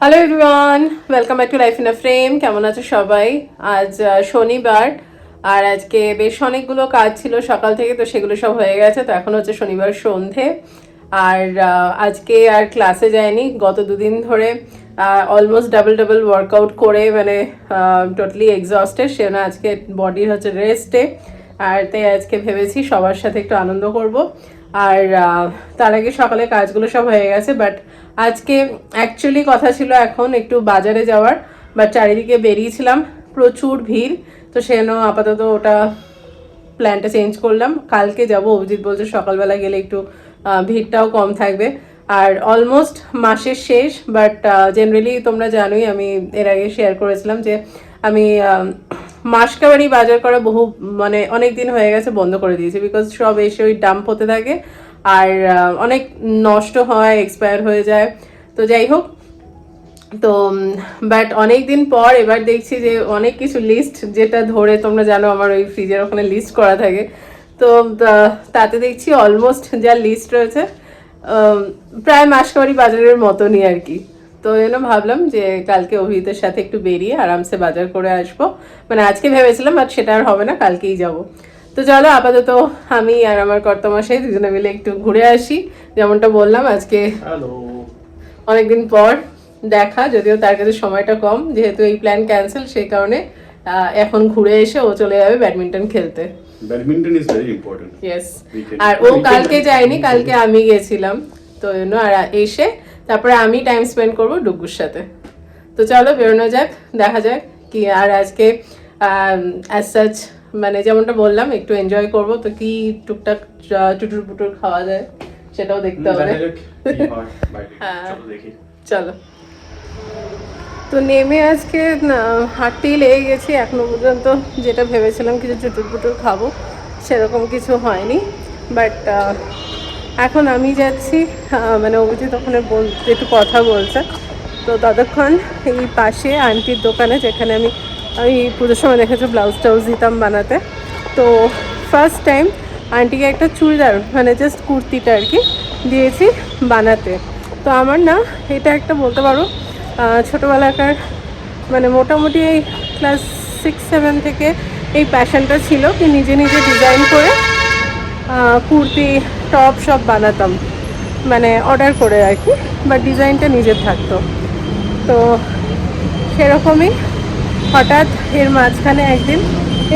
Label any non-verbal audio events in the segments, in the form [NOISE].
Hello everyone welcome back to life in a frame কেমন আছো সবাই? আজ শনিবার, আর আজকে বেশ অনেকগুলো কাজ ছিল সকাল থেকে, তো সেগুলো সব হয়ে গেছে। তো এখন হচ্ছে শনিবার সন্ধে। আর আজকে আর ক্লাসে যায়নি গত দুদিন ধরে অলমোস্ট ডাবল ডাবল ওয়ার্কআউট করে মানে টোটালি এক্সস্টেড সে না আজকে বডির হচ্ছে রেস্টে আর তাই আজকে ভেবেছি সবার সাথে একটু আনন্দ করব। আর তার আগে সকালে কাজগুলো সব হয়ে গেছে বাট আজকে অ্যাকচুয়ালি কথা ছিল এখন একটু বাজারে যাওয়ার বাট চারিদিকে বেরিয়েছিলাম প্রচুর ভিড় তো সেজন্য আপাতত ওটা প্ল্যানটা চেঞ্জ করলাম। কালকে যাব অভিজিৎ বলছে সকালবেলা গেলে একটু ভিড়টাও কম থাকবে। আর অলমোস্ট মাসের শেষ বাট জেনারেলি তোমরা জানোই আমি এর আগে শেয়ার করেছিলাম যে আমি আহ, মাসকাবারি বাজার করা বহু মানে অনেক দিন হয়ে গেছে বন্ধ করে দিয়েছি বিকজ সব এসে ওই ডাম্প হতে থাকে। আর অনেক নষ্ট হয় এক্সপায়ার হয়ে যায়। তো যাই হোক, তো বাট অনেক দিন পর এবার দেখছি যে অনেক কিছু লিস্ট যেটা ধরে তোমরা জানো আমার ওই ফ্রিজের ওখানে লিস্ট করা থাকে। তো তাতে দেখছি অলমোস্ট যা লিস্ট রয়েছে প্রায় মাসকাবারি বাজারের মতনই আর কি। তো জন্য ভাবলাম যে কালকে অভিজিতের সাথে একটু বেরিয়ে আরামসে বাজার করে আসব। মানে আজকে ভেবেছিলাম বাট সেটা আর হবে না, কালকেই যাব। তো চলো আপাতত আমি আর আমার কর্তমাশাই দুজনে মিলে একটু ঘুরে আসি। যেমনটা বললাম আজকে অনেকদিন পর দেখা যদিও তার কাছে সময়টা কম যেহেতু এই প্ল্যান ক্যান্সেল সেই কারণে এখন ঘুরে এসে ও চলে যাবে ব্যাডমিন্টন খেলতে। Badminton is very important yes আর ও কালকে যায়নি কালকে আমি গেছিলাম তো ওই জন্য আর এসে তারপরে আমি টাইম স্পেন্ড করব ডুগুর সাথে। তো চলো বেরোনো যাক দেখা যাক কি আর আজকে অ্যাজ সাচ মানে যেমনটা বললাম একটু এনজয় করব তো কি টুকটাক টুটুর পুটুর খাওয়া যায় সেটাও দেখতে হবে। হয়। চলো তো নেমে আজকে হাঁটতেই লেগে গেছি এখনও পর্যন্ত যেটা ভেবেছিলাম কিছু চুটুর পুটুর খাব সেরকম কিছু হয়নি। বাট এখন আমি যাচ্ছি মানে অভিজিৎ ওখানে বলতে একটু কথা বলছে। তো ততক্ষণ এই পাশে আন্টির দোকানে যেখানে আমি আমি পুজোর সময় দেখেছি ব্লাউজ টাউজ দিতাম বানাতে। তো ফার্স্ট টাইম আন্টিকে একটা চুড়িদার মানে জাস্ট কুর্তিটা আর কি দিয়েছি বানাতে। তো আমার না এটা একটা বলতে পারো ছোটোবেলাকার মানে মোটামুটি এই ক্লাস সিক্স সেভেন থেকে এই প্যাশনটা ছিল কি নিজে নিজে ডিজাইন করে কুর্তি টপ সব বানাতাম। মানে অর্ডার করে আর কি বাট ডিজাইনটা নিজের থাকতো। তো সেরকমই হঠাৎ এর মাঝখানে একদিন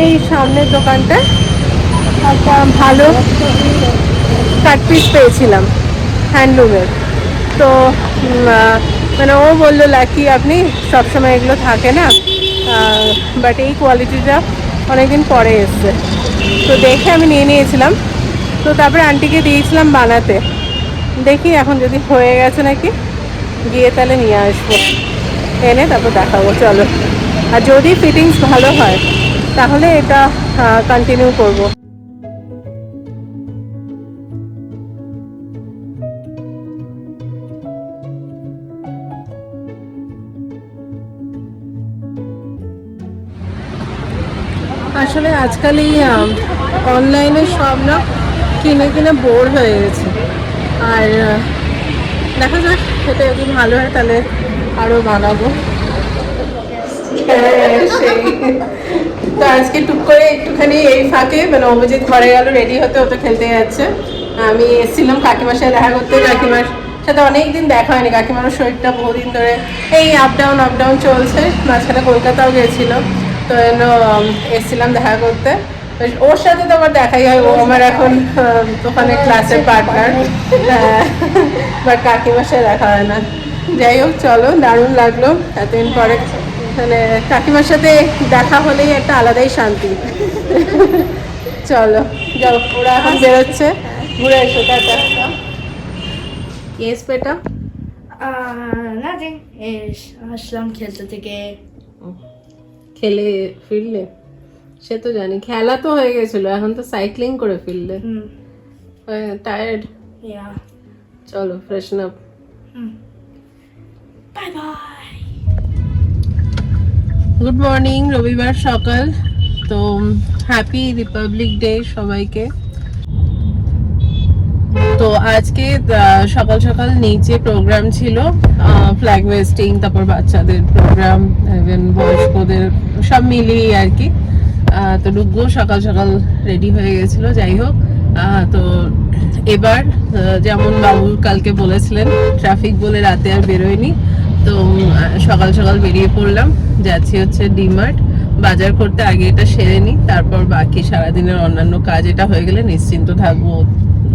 এই সামনের দোকানটা একটা ভালো কাট পিস পেয়েছিলাম হ্যান্ডলুমের তো মানে ও বলল, লাকি, আপনি সবসময় এগুলো থাকে না বাট এই কোয়ালিটিটা অনেকদিন পরে এসছে। তো দেখে আমি নিয়ে নিয়েছিলাম। তো তারপরে আন্টিকে দিয়েছিলাম বানাতে। দেখি এখন যদি হয়ে গেছে নাকি, গিয়ে তাহলে নিয়ে আসব। এনে তারপর দেখাবো, চলো। আর যদি ফিটিংস ভালো হয়, তাহলে এটা কন্টিনিউ করব আসলে আজকাল এই অনলাইনে সব না কিনে কিনে বোর হয়ে গেছে আর দেখা যাক, এটা যদি ভালো হয় তাহলে আরও বানাবো। তো আজকে টুক করে একটুখানি এই ফাঁকে মানে অভিজিৎ ঘরে গেল রেডি হতে হতে খেলতে যাচ্ছে। আমি এসেছিলাম কাকিমার সাথে দেখা করতে। কাকিমার সাথে অনেকদিন দেখা হয়নি। কাকিমারও শরীরটা বহুদিন ধরে এই আপ ডাউন আপ ডাউন চলছে। মাঝখানে কলকাতাও গেছিল। তো উম, এসেছিলাম দেখা করতে। ওর সাথে তো আমার দেখাই হয়। ও আমার এখন ওখানে ক্লাসের পার্টনার বাট কাকিমার সাথে দেখা হয় না। যাই হোক চলো দারুণ লাগল। এতদিন পরে মানে কাকিমার সাথে দেখা হলেই একটা আলাদাই শান্তি। চলো যাও ওরা এখন বেরোচ্ছে। ঘুরে এসো টাটা। বেটা? Uh, এস আসলাম খেলতে থেকে। খেলে ফিরলে? সে তো জানি খেলা তো হয়ে গেছিল এখন তো সাইক্লিং করে ফিরলে। হুম। টায়ার্ড চলো freshen up bye bye good morning রবিবার সকাল। তো হ্যাপি রিপাবলিক ডে সবাইকে। তো, আজকে সকাল সকাল নিচে প্রোগ্রাম ছিল ফ্ল্যাগ ওয়েস্টিং তারপর বাচ্চাদের প্রোগ্রাম ইভেন বয়স্কদের, সব মিলিয়ে আর কি। তো ডুগ্গু সকাল সকাল রেডি হয়ে গেছিল, যাই হোক। তো, এবার যেমন বাবু কালকে বলেছিলেন ট্রাফিক বলে রাতে আর বেরোয়নি। তো সকাল সকাল বেরিয়ে পড়লাম। যাচ্ছি হচ্ছে ডিমার্ট। বাজার করতে আগে এটা সেরে নিই, তারপর বাকি সারাদিনের অন্যান্য কাজ এটা হয়ে গেলে নিশ্চিন্ত থাকব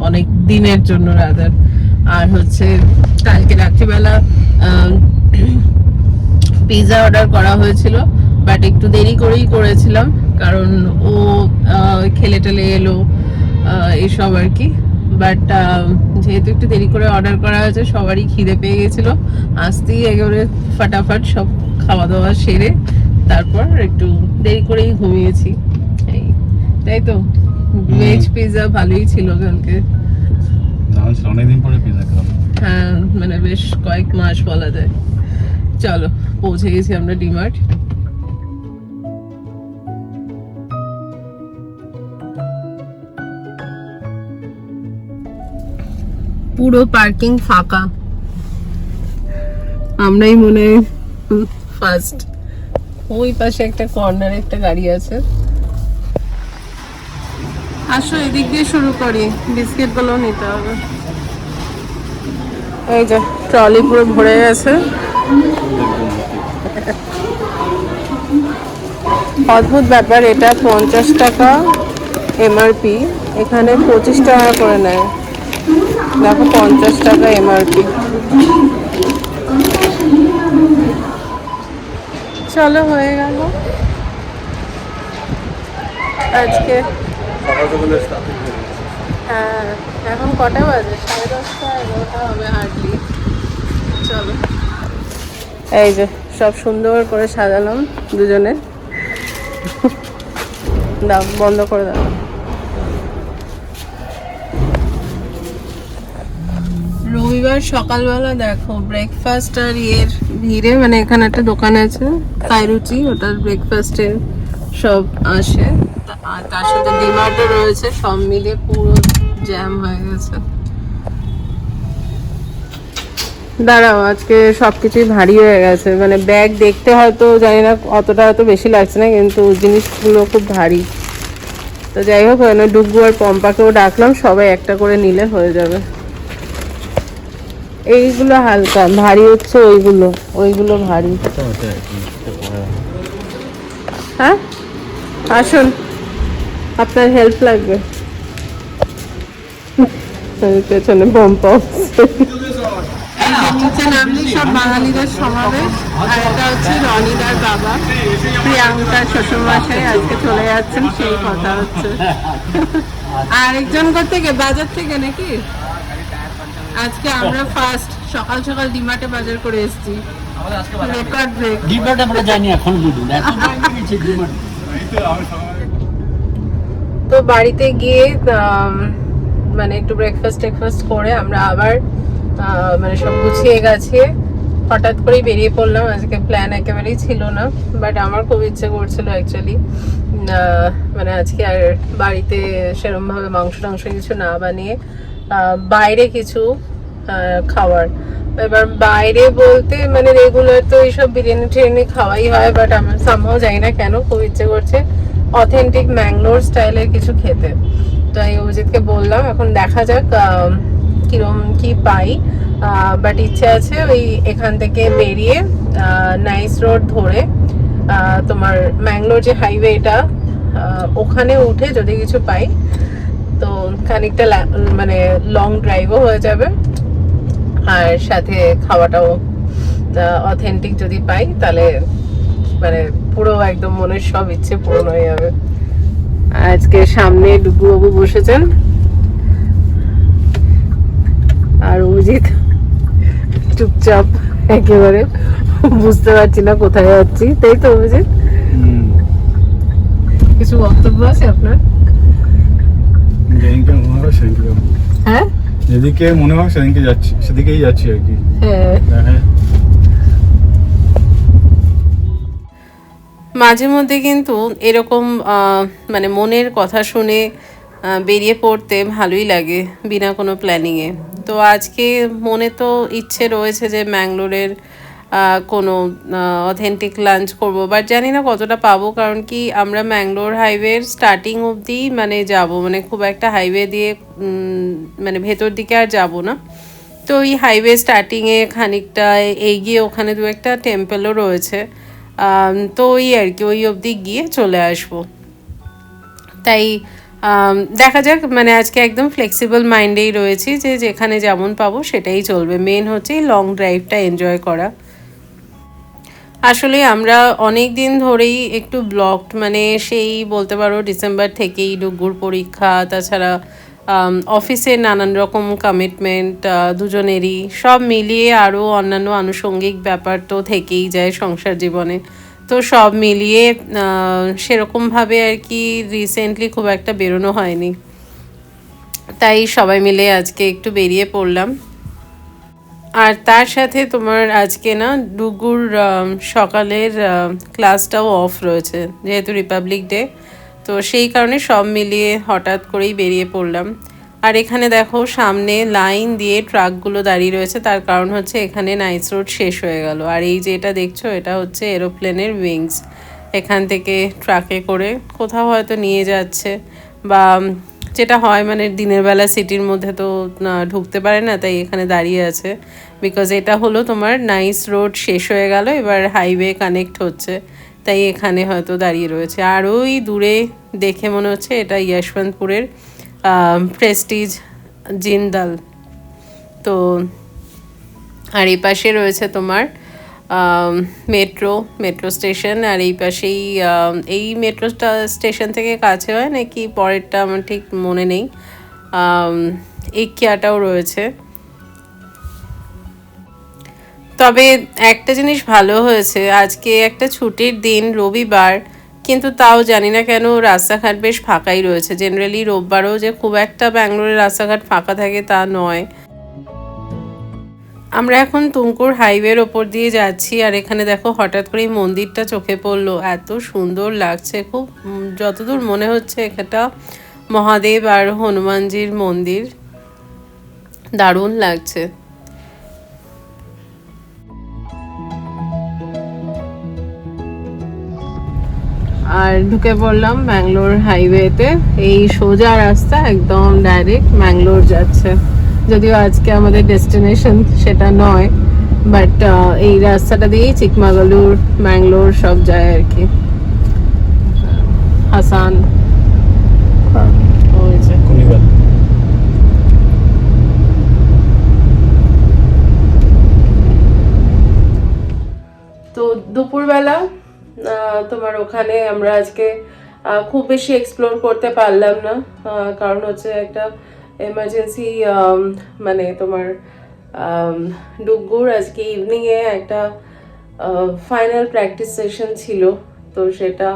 অনেক দিনের জন্য রাদার আর হচ্ছে কালকে রাত্রিবেলা পিৎজা অর্ডার করা হয়েছিল বাট একটু দেরি করেই করেছিলাম, কারণ ও খেলে টেলে এলো এসব আর কি। বাট যেহেতু একটু দেরি করে অর্ডার করা হয়েছে সবারই খিদে পেয়ে গেছিল। আসতেই একেবারে ফাটাফাট সব খাওয়া দাওয়া সেরে তারপর একটু দেরি করেই ঘুমিয়েছি। এই তাই তো? ভেজ পিৎজা ভালোই ছিল কালকে। অনেকদিন পরে খেলাম হ্যাঁ মানে বেশ কয়েক মাস বলা যায়। চলো পৌঁছে গেছি আমরা ডিমার্ট পুরো পার্কিং ফাঁকা। আমরাই মনে ফার্স্ট ওই পাশে একটা কর্নারে একটা গাড়ি আছে। আসো এদিক দিয়ে শুরু করি। বিস্কিটগুলো নিতে হবে। এই যে ট্রলি পুরো ভরে গেছে। অদ্ভুত ব্যাপার, এটা পঞ্চাশ টাকা এমআরপি এখানে পঁচিশ টাকা করে নেয়। দেখো পঞ্চাশ টাকা এমআরপি চলো, হয়ে গেল। আজকে হ্যাঁ এখন কটা বাজে? সাড়ে দশটা, এগারোটা হবে হার্ডলি চলো। এই যে, সব সুন্দর করে সাজালাম দুজনে। দাও, বন্ধ করে দাও। রবিবার সকালবেলা দেখো ব্রেকফাস্ট আর ইয়ের ভিড়ে মানে এখানে একটা দোকান আছে কাইরুচি ওটার ব্রেকফাস্টের সব আসে। আর তার সাথে ডিমার্টও রয়েছে, সব মিলে পুরো জ্যাম হয়ে গেছে। দাঁড়াও, আজকে সবকিছুই ভারী হয়ে গেছে। মানে ব্যাগ দেখতে হয়তো, জানি না অতটা হয়তো বেশি লাগছে না, কিন্তু জিনিসগুলো খুব ভারী। তো যাই হোক ডুগু আর পম্পাকেও ডাকলাম, সবাই একটা করে নিলে হয়ে যাবে। এইগুলো হালকা, ভারী হচ্ছে ওইগুলো ওইগুলো ভারী। হ্যাঁ? আসুন, আপনার হেল্প লাগবে। পেছনে নিচে নামলে সব বাঙালিদের সমাবেশ বাবা। আজকে চলে যাচ্ছেন, সেই কথা হচ্ছে। আরেকজন থেকে বাজার থেকে নাকি? আজকে আমরা ফার্স্ট সকাল সকাল ডিমার্টে বাজার করে এসেছি। রেকর্ড ব্রেক ডিমার্ট আমরা জানি এখন [LAUGHS] তো বাড়িতে গিয়ে মানে একটু ব্রেকফাস্ট টেকফাস্ট করে আমরা আবার মানে সব গুছিয়ে গেছে হঠাৎ করেই বেরিয়ে পড়লাম। আজকে প্ল্যান একেবারেই ছিল না বাট আমার খুব ইচ্ছে করছিল অ্যাকচুয়ালি মানে আজকে আর বাড়িতে সেরমভাবে মাংস টাংস কিছু না বানিয়ে বাইরে কিছু খাওয়ার। এবার বাইরে বলতে মানে রেগুলার তো এইসব বিরিয়ানি টিরিয়ানি খাওয়াই হয় বাট আমার সামহাও জানি না কেন খুব ইচ্ছে করছে অথেন্টিক ম্যাঙ্গলোর স্টাইলের কিছু খেতে। তো আমি অভিজিৎকে বললাম, এখন দেখা যাক কিরম কি পাই। বাট ইচ্ছে আছে ওই এখান থেকে বেরিয়ে নাইস রোড ধরে তোমার ম্যাঙ্গলোর যে হাইওয়েটা ওখানে উঠে যদি কিছু পাই। তো খানিকটা মানে লং ড্রাইভও হয়ে যাবে। আর সাথে খাওয়াটাও অথেন্টিক যদি পাই তাহলে মানে পুরো একদম মনের সব ইচ্ছে পূরণ হয়ে যাবে। আজকে সামনে ডুবু বাবু বসেছেন। আর অভিজিৎ চুপচাপ একেবারে বুঝতে পারছি না কোথায় যাচ্ছি। তাই তো অভিজিৎ? কিছু বক্তব্য আছে আপনার? মনে হয় সেদিনকে যাব। হ্যাঁ? যেদিকে মনে হয় সেদিনকে যাচ্ছি সেদিকেই যাচ্ছি আর কি। হ্যাঁ। হ্যাঁ। মাঝে মধ্যে কিন্তু এরকম আহ, মানে মনের কথা শুনে বেরিয়ে পড়তে ভালোই লাগে বিনা কোনো প্ল্যানিংয়ে তো আজকে মনে তো ইচ্ছে রয়েছে যে ম্যাঙ্গলোরের কোনো অথেন্টিক লাঞ্চ করব। বাট জানি না কতটা পাবো, কারণ কি আমরা ম্যাঙ্গলোর হাইওয়ের স্টার্টিং অবধি মানে যাব। মানে খুব একটা হাইওয়ে দিয়ে মানে ভেতর দিকে আর যাব না। তো ওই হাইওয়ে স্টার্টিংয়ে খানিকটা এগিয়ে ওখানে দু একটা টেম্পেলও রয়েছে। তো ওই আর কি, ওই অবধি গিয়ে চলে আসব। তাই দেখা যাক মানে আজকে একদম ফ্লেক্সিবল মাইন্ডেই রয়েছি যে যেখানে যেমন পাবো সেটাই চলবে। মেন হচ্ছে লং ড্রাইভটা এনজয় করা। আসলে আমরা অনেক দিন ধরেই একটু ব্লকড মানে সেই বলতে পারো ডিসেম্বর থেকেই ডুগুর পরীক্ষা, তাছাড়া অফিসে নানান রকম কমিটমেন্ট দুজনেরই সব মিলিয়ে আরও অন্যান্য আনুষঙ্গিক ব্যাপার তো থেকেই যায় সংসার জীবনে। তো সব মিলিয়ে সেরকমভাবে আর কি রিসেন্টলি খুব একটা বেরোনো হয়নি। তাই সবাই মিলে আজকে একটু বেরিয়ে পড়লাম। আর তার সাথে তোমার আজকে না ডুগুর সকালের ক্লাসটাও অফ রয়েছে, যেহেতু রিপাবলিক ডে তো সেই কারণে সব মিলিয়ে হঠাৎ করেই বেরিয়ে পড়লাম। আর এখানে দেখো সামনে লাইন দিয়ে ট্রাকগুলো দাঁড়িয়ে রয়েছে, তার কারণ হচ্ছে এখানে নাইস রোড শেষ হয়ে গেল। আর এই যে এটা দেখছ, এটা হচ্ছে এরোপ্লেনের উইংস এখান থেকে ট্রাকে করে কোথাও হয়তো নিয়ে যাচ্ছে বা যেটা হয় মানে দিনের বেলা সিটির মধ্যে তো ঢুকতে পারে না, তাই এখানে দাঁড়িয়ে আছে। বিকজ এটা হলো তোমার নাইস রোড শেষ হয়ে গেল, এবার হাইওয়ে কানেক্ট হচ্ছে। তাই এখানে হয়তো দাঁড়িয়ে রয়েছে। আর ওই দূরে দেখে মনে হচ্ছে এটা যশবন্তপুরের প্রেস্টিজ জিন্দাল। তো, আর এই পাশে রয়েছে তোমার মেট্রো মেট্রো স্টেশন আর এই পাশেই এই মেট্রো স্টেশন থেকে কাছে হয় নাকি পরেরটা আমার ঠিক মনে নেই। ইকিয়াটাও রয়েছে। তবে একটা জিনিস ভালো হয়েছে, আজকে একটা ছুটির দিন, রবিবার, কিন্তু তাও জানি না কেন রাস্তাঘাট বেশ ফাঁকাই রয়েছে। জেনারেলি রোববারও যে খুব একটা ব্যাঙ্গালোরের রাস্তাঘাট ফাঁকা থাকে তা নয়। আমরা এখন তুমকুর হাইওয়ের ওপর দিয়ে যাচ্ছি আর এখানে দেখো হঠাৎ করে এই মন্দিরটা চোখে পড়ল। এত সুন্দর লাগছে, খুব যতদূর মনে হচ্ছে এটা মহাদেব আর হনুমানজির মন্দির। দারুণ লাগছে। আর ঢুকে পড়লাম ব্যাঙ্গালোর হাইওয়েতে। এই সোজা রাস্তা একদম ডাইরেক্ট ম্যাঙ্গলোর যাচ্ছে। যদিও আজকে আমাদের ডেস্টিনেশন সেটা নয় বাট এই রাস্তাটা দিয়েই চিকমাগালুর ম্যাঙ্গলোর সব যায় আর কি। হাসান ওই যে কুনিবাল তো দুপুরবেলা আহ, তোমার ওখানে আমরা আজকে আহ, খুব বেশি এক্সপ্লোর করতে পারলাম না কারণ হচ্ছে একটা এমার্জেন্সি মানে তোমার আম, ডুগ্গুর আজকে ইভিনিংয়ে একটা ফাইনাল প্র্যাকটিস সেশন ছিল। তো সেটা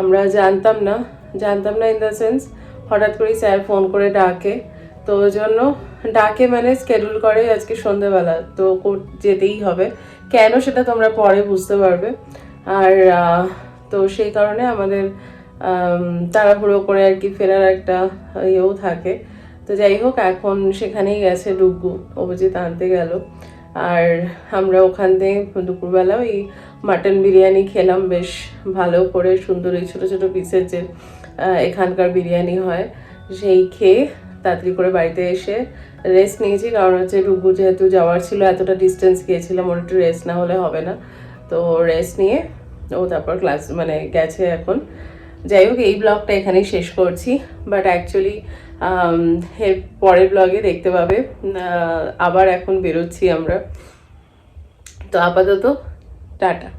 আমরা জানতাম না। জানতাম না ইন দ্য সেন্স হঠাৎ করেই স্যার ফোন করে ডাকে। তো ওই জন্য ডাকে মানে স্কেডিউল করে আজকে সন্ধ্যেবেলা তো যেতেই হবে। কেন সেটা তোমরা পরে বুঝতে পারবে। আর তো সেই কারণে আমাদের তাড়াহুড়ো করে আর কি ফেরার একটা ইয়েও থাকে। তো যাই হোক, এখন সেখানেই গেছে ডুগ্গু অভিজিৎ আনতে গেল। আর আমরা ওখান থেকে দুপুরবেলা ওই মাটন বিরিয়ানি খেলাম, বেশ ভালো করে সুন্দর এই ছোটো ছোটো পিসের যে এখানকার বিরিয়ানি হয়, সেই খেয়ে তাড়াতাড়ি করে বাড়িতে এসে রেস্ট নিয়েছি। কারণ হচ্ছে ডুগু যেহেতু যাওয়ার ছিল, এতটা ডিস্টেন্স গিয়েছিলাম, ওর একটু রেস্ট না হলে হবে না। তো রেস্ট নিয়ে ও তারপর ক্লাস মানে গেছে এখন। যাই হোক, এই ব্লগটা এখানেই শেষ করছি। বাট অ্যাকচুয়ালি পরের ব্লগে দেখতে পাবে। আবার এখন বেরোচ্ছি আমরা। তো আপাতত টাটা।